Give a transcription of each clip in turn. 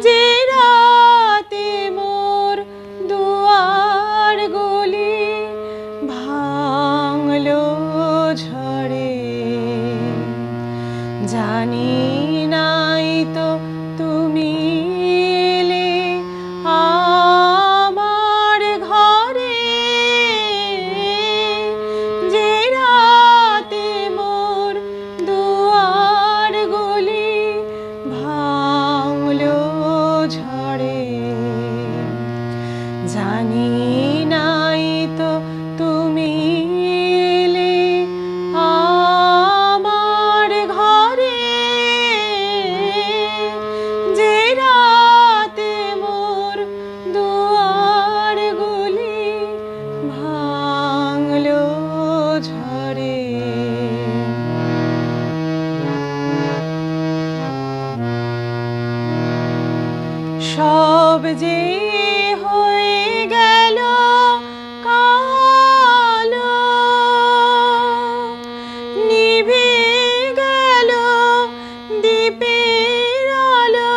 যে রাতে মোর দুয়ার গলি ভাঙলো ঝড়ে। জানি নাই তো সব হয়ে গেল কালো। নিভে গেল দ্বীপের আলো।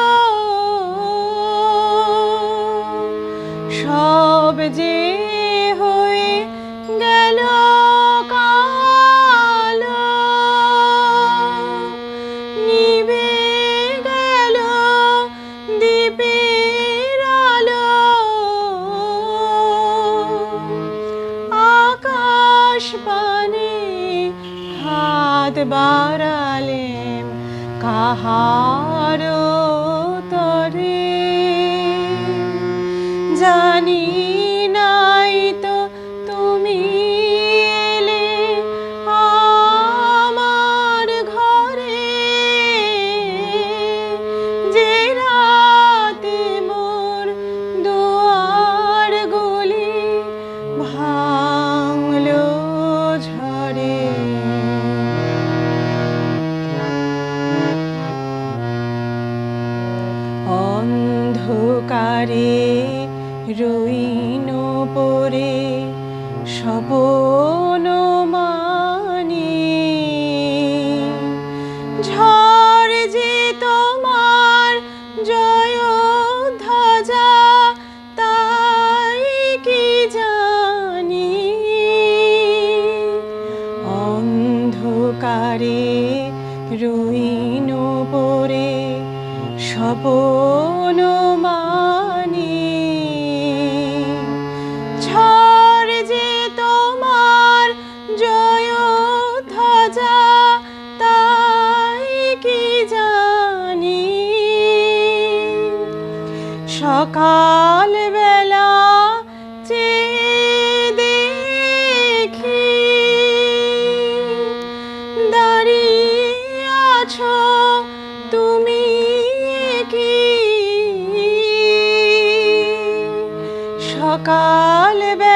সব যে পানে হাত বাড়ালেম কাহার তরে? জানি রইন পরে সপন মানি। ঝড় যে তোমার জয় ধ্বজা তাই কি জানি? অন্ধকারে রইন পরে স্বপন মানি। সকাল বেলা দেখি দাঁড়িয়ে আছো তুমি কি? সকাল বেলা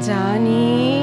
জানি